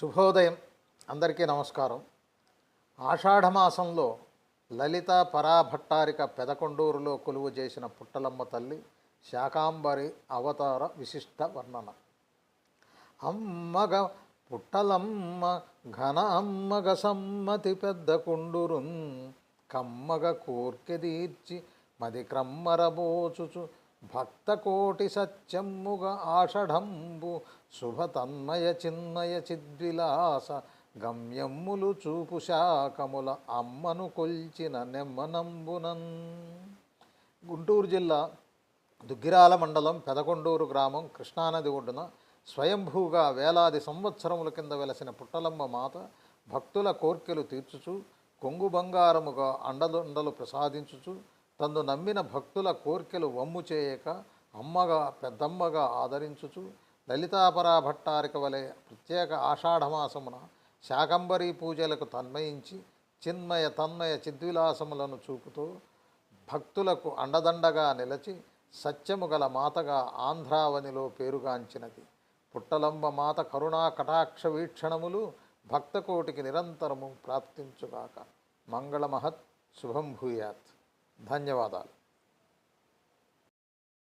శుభోదయం. అందరికీ నమస్కారం. ఆషాఢమాసంలో లలిత పరాభట్టారిక పెదకొండూరులో కొలువు చేసిన పుట్టలమ్మ తల్లి శాకాంబరి అవతార విశిష్ట వర్ణన. అమ్మగ పుట్టలమ్మ ఘన అమ్మగ సమ్మతి పెద్ద కుండురున్ కమ్మగ కోర్కెదీర్చి మది క్రమ్మరబోచుచు భక్త కోటి సత్యమ్ముగ ఆషఢంబు శుభతన్మయ చిన్నయ చిద్విలాస గమ్యమ్ములు చూపు శాకముల అమ్మను కొల్చిన నెమ్మనంబునన్. గుంటూరు జిల్లా దుగ్గిరాల మండలం పెదకొండూరు గ్రామం కృష్ణానది ఒడ్డున స్వయంభూగా వేలాది సంవత్సరముల కింద వెలసిన పుట్టలమ్మ మాత భక్తుల కోర్కెలు తీర్చుచు కొంగు బంగారముగా అండలుండలు ప్రసాదించుచు తను నమ్మిన భక్తుల కోర్కెలు వమ్ము చేయక అమ్మగా పెద్దమ్మగా ఆదరించుచు లలితాపరా భట్టారిక వలె ప్రత్యేక ఆషాఢమాసమున శాకంబరీ పూజలకు తన్మయించి చిన్మయ తన్మయ చిద్విలాసములను చూపుతూ భక్తులకు అండదండగా నిలచి సత్యము గల మాతగా ఆంధ్రావనిలో పేరుగాంచినది. పుట్టలంబ మాత కరుణా కటాక్ష వీక్షణములు భక్తకోటికి నిరంతరము ప్రాప్తించుగాక. మంగళమహత్. శుభం భూయాత్. ధన్యవాదాలు